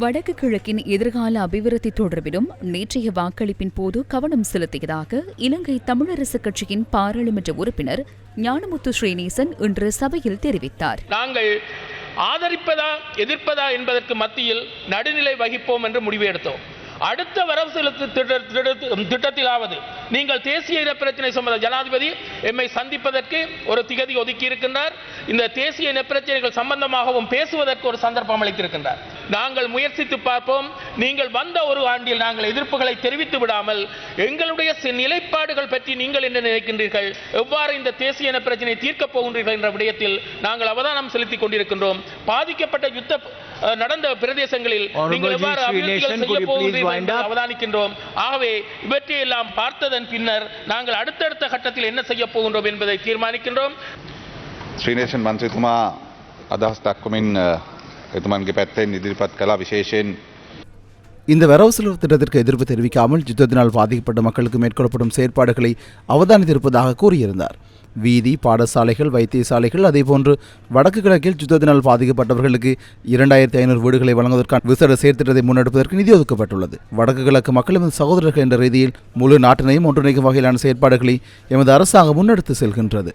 வடக்கு கிழக்கின் எதிர்கால அபிவிருத்தி தொடர்பிலும் நேற்றைய வாக்களிப்பின் போது கவனம் செலுத்தியதாக இலங்கை தமிழரசுக் கட்சியின் பாராளுமன்ற உறுப்பினர் ஞானமுத்து ஸ்ரீநேசன் இன்று சபையில் தெரிவித்தார். நாங்கள் ஆதரிப்பதா எதிர்ப்பதா என்பதற்கு மத்தியில் நடுநிலை வகிப்போம் என்று முடிவு எடுத்தோம். அடுத்த வரவு செலுத்து திட்டத்திலாவது நீங்கள் தேசிய இன பிரச்சனை சம்பந்த ஜனாதிபதி எம்மை சந்திப்பதற்கு ஒரு திகதி ஒதுக்கி இருக்கின்றார் இந்த தேசிய இன பிரச்சனைகள் சம்பந்தமாகவும் பேசுவதற்கு ஒரு சந்தர்ப்பம் அளித்திருக்கின்றார். நாங்கள் முயற்சித்து பார்ப்போம் நீங்கள் வந்த ஒரு ஆண்டில் நாங்கள் எதிர்ப்புகளை தெரிவித்து விடாமல் எங்களுடைய சி- நிலைப்பாடுகள் பற்றி நீங்கள் என்ன நினைக்கின்றீர்கள் எவ்வாறு இந்த தேசிய இன பிரச்சனையை தீர்க்கப் போகின்றீர்கள் என்ற விடயத்தில் நாங்கள் அவதானம் செலுத்திக் கொண்டிருக்கின்றோம் பாதிக்கப்பட்ட யுத்த அஹ், நடந்த பிரதேசங்களில் Honorable நீங்கள் எவ்வாறு G. அபிவிருத்திகள் Srinivas, செய்ய could you please போகின்றீர்கள் wind என்பதை up? அவதானிக்கின்றோம் ஆகவே இவற்றையெல்லாம் பார்த்ததன் பின்னர் நாங்கள் அடுத்தடுத்த கட்டத்தில் என்ன செய்ய போகின்றோம் என்பதை தீர்மானிக்கின்றோம் ශ්‍රීනේෂන් මන්ත්‍රතුමා අදහස් දක්වමින් අ, එතුමන්ගේ පැත්තෙන් ඉදිරිපත් කලා විශේෂයෙන් இந்த வரவு செலவு திட்டத்திற்கு எதிர்ப்பு தெரிவிக்காமல் யுத்தத்தினால் பாதிக்கப்பட்ட மக்களுக்கு மேற்கொள்ளப்படும் செயற்பாடுகளை அவதானித்திருப்பதாக கூறியிருந்தார் வீதி பாடசாலைகள் வைத்தியசாலைகள் அதேபோன்று வடக்கு கிழக்கில் யுத்தத்தினால் பாதிக்கப்பட்டவர்களுக்கு இரண்டாயிரத்தி ஐநூறு வீடுகளை வழங்குவதற்கான விசேட செயற்திட்டத்தை முன்னெடுப்பதற்கு நிதி ஒதுக்கப்பட்டுள்ளது வடக்கு கிழக்கு மக்கள் எமது சகோதரர்கள் என்ற ரீதியில் முழு நாட்டினையும் ஒன்றிணைக்கும் வகையிலான செயற்பாடுகளை எமது அரசாங்கம் முன்னெடுத்து செல்கின்றது